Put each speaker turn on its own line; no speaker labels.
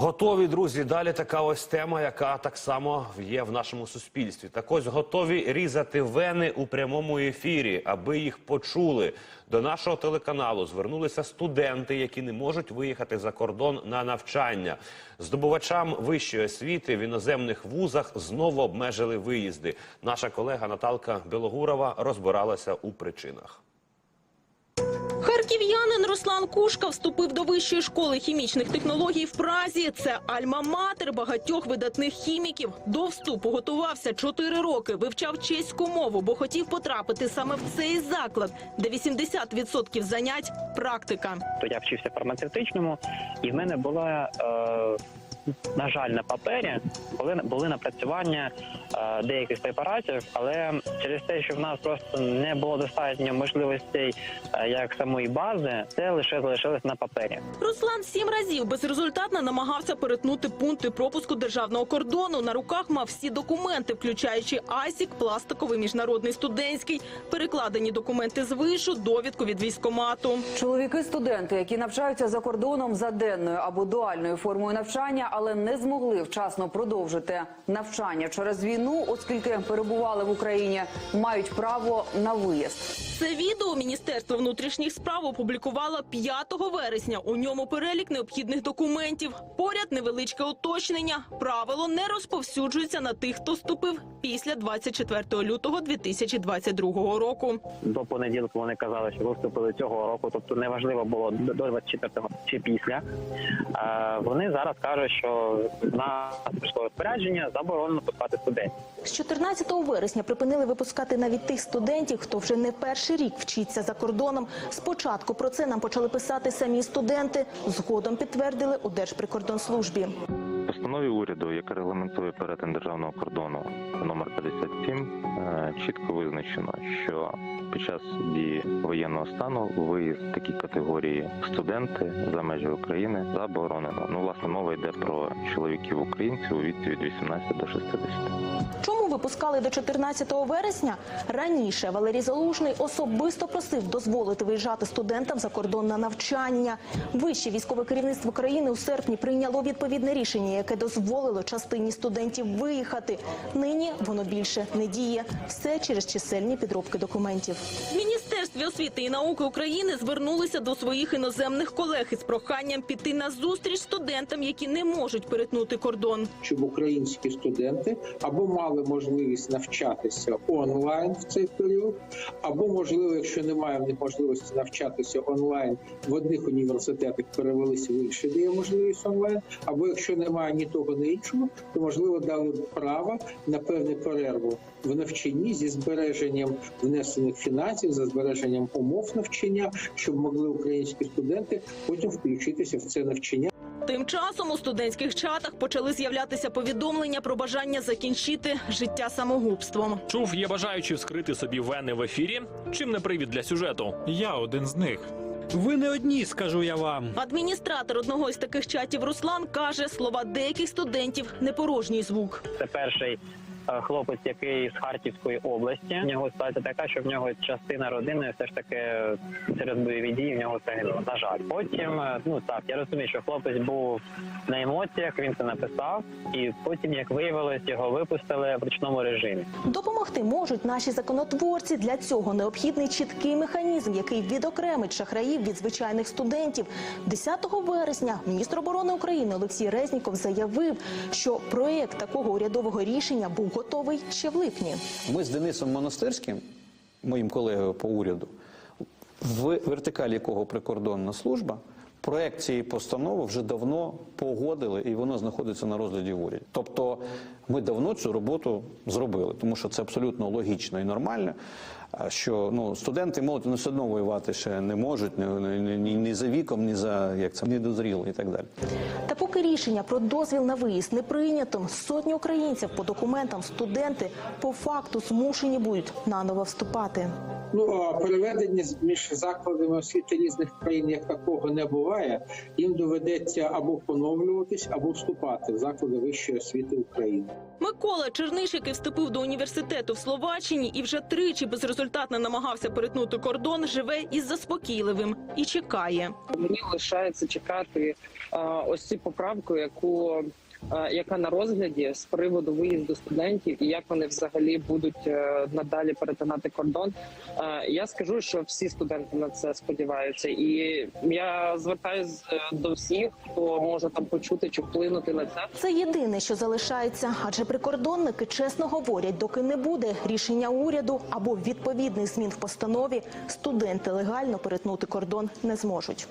Готові, друзі. Далі така ось тема, яка так само є в нашому суспільстві. Так ось готові різати вени у прямому ефірі, аби їх почули. До нашого телеканалу звернулися студенти, які не можуть виїхати за кордон на навчання. Здобувачам вищої освіти в іноземних вузах знову обмежили виїзди. Наша колега Наталка Білогурова розбиралася у причинах.
Харків'янин Руслан Кушка вступив до вищої школи хімічних технологій в Празі. Це альма-матер багатьох видатних хіміків. До вступу готувався 4 роки, вивчав чеську мову, бо хотів потрапити саме в цей заклад, де 80% занять – практика.
то я вчився фармацевтичному, і в мене була, е, на жаль, на папері були, були напрацювання е, деяких препаратів, але через те, що в нас просто не було достатньо можливостей е, як самої бази, це лише залишилось на папері.
Руслан сім разів безрезультатно намагався перетнути пункти пропуску державного кордону. На руках мав всі документи, включаючи АСІК, пластиковий міжнародний студентський, перекладені документи з вишу, довідку від військомату.
Чоловіки-студенти, які навчаються за кордоном за денною або дуальною формою навчання, але не змогли вчасно продовжити навчання через війну, оскільки перебували в Україні, мають право на виїзд.
Це відео Міністерство внутрішніх справ опублікувало 5 вересня. У ньому перелік необхідних документів. Поряд невеличке уточнення. Правило не розповсюджується на тих, хто вступив після 24 лютого 2022 року.
До понеділка вони казали, що ви вступили цього року, тобто неважливо було до 24-го чи після. Е, вони зараз кажуть, що на прийшло розпорядження заборонено пускати студентів.
З 14 вересня припинили випускати навіть тих студентів, хто вже не перший рік вчиться за кордоном. Спочатку про це нам почали писати самі студенти, згодом підтвердили у Держприкордонслужбі.
Постанові уряду, яка регламентує перетин державного кордону номер 57, е, чітко визначено, що під час дії воєнного стану виїзд такі категорії студенти за межі України заборонено. Ну, власне, мова йде про чоловіків українців у віці від 18 до 60.
Чому випускали до 14 вересня? Раніше Валерій Залужний особисто просив дозволити виїжджати студентам за кордон на навчання. Вище військове керівництво країни у серпні прийняло відповідне рішення, яке дозволило частині студентів виїхати. Нині воно більше не діє. Все через чисельні підробки документів. Міністерстві освіти і науки України звернулися до своїх іноземних колег із проханням піти на зустріч студентам, які не можуть перетнути кордон.
щоб українські студенти або мали можливість навчатися онлайн в цей період, або можливо, якщо немає в них можливості навчатися онлайн в одних університетах, перевелися в інші, де є можливість онлайн, або якщо немає ні того, ні іншого, то можливо дали право на певну перерву в навчанні зі збереженням внесених фінансів, за збереженням умов навчання, щоб могли українські студенти потім включитися в це навчання.
Тим часом у студентських чатах почали з'являтися повідомлення про бажання закінчити життя самогубством.
Чув, є бажаючі вскрити собі вени в ефірі. Чим не привід для сюжету?
Я один з них. Ви не одні, скажу я вам.
Адміністратор одного із таких чатів Руслан каже, слова деяких студентів непорожній звук.
Це перший хлопець, який з Харківської області. У нього ситуація така, що в нього частина родини все ж таки через бойові дії в нього загинула. На жаль, потім е, ну так я розумію, що хлопець був на емоціях. Він це написав, і потім, як виявилось, його випустили в ручному режимі.
Допомогти можуть наші законотворці. Для цього необхідний чіткий механізм, який відокремить шахраїв від звичайних студентів. 10 вересня міністр оборони України Олексій Резніков заявив, що проєкт такого урядового рішення був готовий ще в липні.
Ми з Денисом Монастирським, моїм колегою по уряду, в вертикалі якого прикордонна служба, проект цієї постанови вже давно погодили, і воно знаходиться на розгляді в уряді. Тобто ми давно цю роботу зробили, тому що це абсолютно логічно і нормально. Що ну студенти молоді ну, все одно воювати ще не можуть, ні, ні, ні, за віком, ні за як це не дозріли і так далі.
Рішення про дозвіл на виїзд не прийнято, сотні українців по документам студенти по факту змушені будуть наново вступати.
Ну а переведення між закладами освіти різних країн як такого не буває. Їм доведеться або поновлюватись, або вступати в заклади вищої освіти України.
Микола Черниш, який вступив до університету в Словаччині і вже тричі безрезультатно
намагався перетнути кордон, живе із заспокійливим і чекає.
Мені лишається чекати ось цю поправку, яку яка на розгляді з приводу виїзду студентів і як вони взагалі будуть е, надалі перетинати кордон. Е, Я скажу, що всі студенти на це сподіваються, і я звертаюся до всіх, хто може там почути чи вплинути на це.
Це єдине, що залишається, адже прикордонники чесно говорять, доки не буде рішення уряду або відповідних змін в постанові, студенти легально перетнути кордон не зможуть.